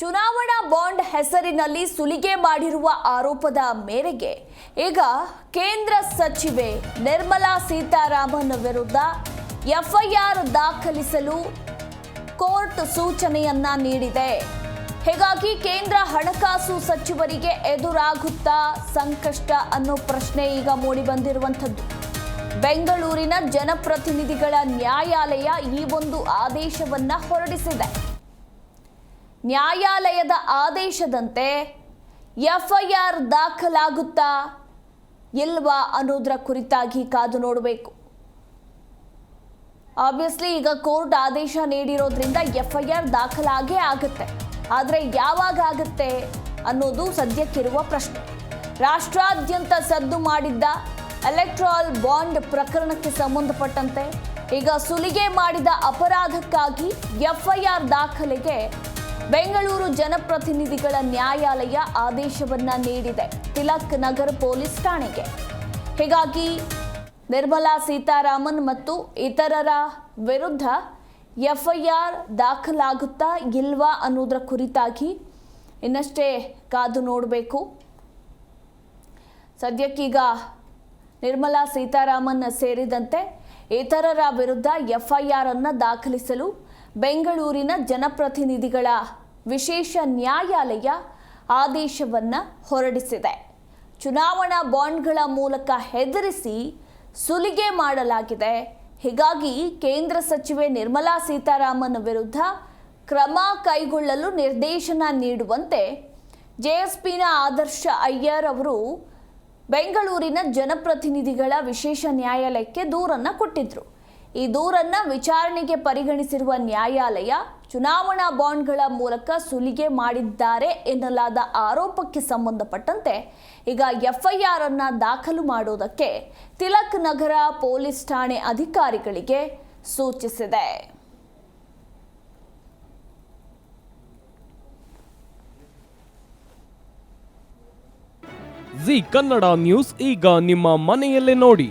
ಚುನಾವಣಾ ಬಾಂಡ್ ಹೆಸರಿನಲ್ಲಿ ಸುಲಿಗೆ ಮಾಡಿರುವ ಆರೋಪದ ಮೇರೆಗೆ ಈಗ ಕೇಂದ್ರ ಸಚಿವೆ ನಿರ್ಮಲಾ ಸೀತಾರಾಮನ್ ವಿರುದ್ಧ ಎಫ್ಐಆರ್ ದಾಖಲಿಸಲು ಕೋರ್ಟ್ ಸೂಚನೆಯನ್ನ ನೀಡಿದೆ. ಹೀಗಾಗಿ ಕೇಂದ್ರ ಹಣಕಾಸು ಸಚಿವರಿಗೆ ಎದುರಾಗುತ್ತಾ ಸಂಕಷ್ಟ ಅನ್ನೋ ಪ್ರಶ್ನೆ ಈಗ ಮೂಡಿ ಬಂದಿರುವಂಥದ್ದು. ಬೆಂಗಳೂರಿನ ಜನಪ್ರತಿನಿಧಿಗಳ ನ್ಯಾಯಾಲಯ ಈ ಒಂದು ಆದೇಶವನ್ನ ಹೊರಡಿಸಿದೆ. ನ್ಯಾಯಾಲಯದ ಆದೇಶದಂತೆ ಎಫ್ಐಆರ್ ದಾಖಲಾಗುತ್ತಾ ಇಲ್ವಾ ಅನ್ನೋದರ ಕುರಿತಾಗಿ ಕಾದು ನೋಡಬೇಕು. ಆಬ್ವಿಯಸ್ಲಿ ಈಗ ಕೋರ್ಟ್ ಆದೇಶ ನೀಡಿರೋದ್ರಿಂದ ಎಫ್ಐಆರ್ ದಾಖಲಾಗೇ ಆಗುತ್ತೆ. ಆದರೆ ಯಾವಾಗ ಆಗುತ್ತೆ ಅನ್ನೋದು ಸದ್ಯಕ್ಕಿರುವ ಪ್ರಶ್ನೆ. ರಾಷ್ಟ್ರಾದ್ಯಂತ ಸದ್ದು ಮಾಡಿದ್ದ ಎಲೆಕ್ಟ್ರಾಲ್ ಬಾಂಡ್ ಪ್ರಕರಣಕ್ಕೆ ಸಂಬಂಧಪಟ್ಟಂತೆ ಈಗ ಸುಲಿಗೆ ಮಾಡಿದ ಅಪರಾಧಕ್ಕಾಗಿ ಎಫ್ಐಆರ್ ದಾಖಲೆಗೆ ಬೆಂಗಳೂರು ಜನಪ್ರತಿನಿಧಿಗಳ ನ್ಯಾಯಾಲಯ ಆದೇಶವನ್ನ ನೀಡಿದೆ. ತಿಲಕ್ ನಗರ್ ಪೊಲೀಸ್ ಠಾಣೆಗೆ. ಹೀಗಾಗಿ ನಿರ್ಮಲಾ ಸೀತಾರಾಮನ್ ಮತ್ತು ಇತರರ ವಿರುದ್ಧ ಎಫ್ಐಆರ್ ದಾಖಲಾಗುತ್ತಾ ಇಲ್ವಾ ಅನ್ನೋದರ ಕುರಿತಾಗಿ ಇನ್ನಷ್ಟೇ ಕಾದು ನೋಡಬೇಕು. ಸದ್ಯಕ್ಕೀಗ ನಿರ್ಮಲಾ ಸೀತಾರಾಮನ್ ಸೇರಿದಂತೆ ಇತರರ ವಿರುದ್ಧ ಎಫ್ಐಆರ್ ಅನ್ನು ದಾಖಲಿಸಲು ಬೆಂಗಳೂರಿನ ಜನಪ್ರತಿನಿಧಿಗಳ ವಿಶೇಷ ನ್ಯಾಯಾಲಯ ಆದೇಶವನ್ನ ಹೊರಡಿಸಿದೆ. ಚುನಾವಣಾ ಬಾಂಡ್ಗಳ ಮೂಲಕ ಹೆದರಿಸಿ ಸುಲಿಗೆ ಮಾಡಲಾಗಿದೆ. ಹೀಗಾಗಿ ಕೇಂದ್ರ ಸಚಿವೆ ನಿರ್ಮಲಾ ಸೀತಾರಾಮನ್ ವಿರುದ್ಧ ಕ್ರಮ ಕೈಗೊಳ್ಳಲು ನಿರ್ದೇಶನ ನೀಡುವಂತೆ ಜೆಎಸ್ಪಿನ ಆದರ್ಶ ಅಯ್ಯರ್ ಅವರು ಬೆಂಗಳೂರಿನ ಜನಪ್ರತಿನಿಧಿಗಳ ವಿಶೇಷ ನ್ಯಾಯಾಲಯಕ್ಕೆ ದೂರನ್ನು ಕೊಟ್ಟಿದ್ರು. ಈ ದೂರನ್ನ ವಿಚಾರಣೆಗೆ ಪರಿಗಣಿಸಿರುವ ನ್ಯಾಯಾಲಯ ಚುನಾವಣಾ ಬಾಂಡ್ಗಳ ಮೂಲಕ ಸುಲಿಗೆ ಮಾಡಿದ್ದಾರೆ ಎನ್ನಲಾದ ಆರೋಪಕ್ಕೆ ಸಂಬಂಧಪಟ್ಟಂತೆ ಈಗ ಎಫ್ಐಆರ್ ಅನ್ನ ದಾಖಲು ಮಾಡುವುದಕ್ಕೆ ತಿಲಕ್ ನಗರ ಪೊಲೀಸ್ ಠಾಣೆ ಅಧಿಕಾರಿಗಳಿಗೆ ಸೂಚಿಸಿದೆ. ಜಿ ಕನ್ನಡ ನ್ಯೂಸ್ ಈಗ ನಿಮ್ಮ ಮನೆಯಲ್ಲೇ ನೋಡಿ.